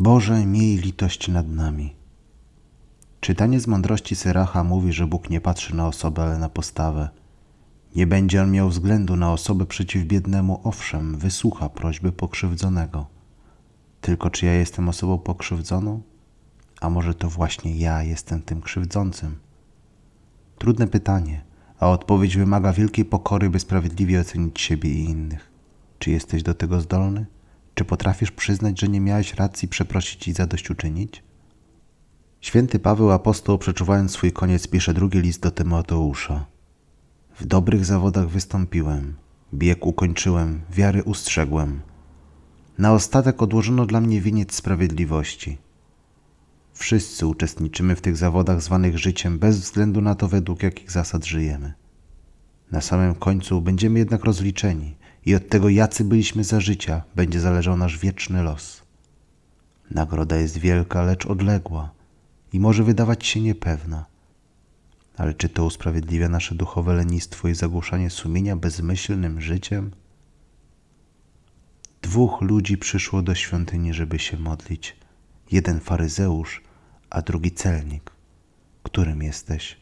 Boże, miej litość nad nami. Czytanie z mądrości Syracha mówi, że Bóg nie patrzy na osobę, ale na postawę. Nie będzie on miał względu na osobę przeciw biednemu, owszem, wysłucha prośby pokrzywdzonego. Tylko czy ja jestem osobą pokrzywdzoną? A może to właśnie ja jestem tym krzywdzącym? Trudne pytanie, a odpowiedź wymaga wielkiej pokory, by sprawiedliwie ocenić siebie i innych. Czy jesteś do tego zdolny? Czy potrafisz przyznać, że nie miałeś racji, przeprosić i zadośćuczynić? Święty Paweł apostoł, przeczuwając swój koniec, pisze drugi list do Tymoteusza. W dobrych zawodach wystąpiłem, bieg ukończyłem, wiary ustrzegłem. Na ostatek odłożono dla mnie winiec sprawiedliwości. Wszyscy uczestniczymy w tych zawodach zwanych życiem, bez względu na to, według jakich zasad żyjemy. Na samym końcu będziemy jednak rozliczeni i od tego, jacy byliśmy za życia, będzie zależał nasz wieczny los. Nagroda jest wielka, lecz odległa i może wydawać się niepewna. Ale czy to usprawiedliwia nasze duchowe lenistwo i zagłuszanie sumienia bezmyślnym życiem? Dwóch ludzi przyszło do świątyni, żeby się modlić. Jeden faryzeusz, a drugi celnik. Którym jesteś?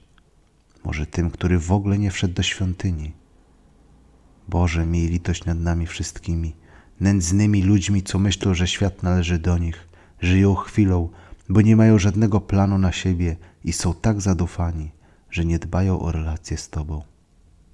Może tym, który w ogóle nie wszedł do świątyni? Boże, miej litość nad nami wszystkimi, nędznymi ludźmi, co myślą, że świat należy do nich, żyją chwilą, bo nie mają żadnego planu na siebie i są tak zadufani, że nie dbają o relacje z Tobą.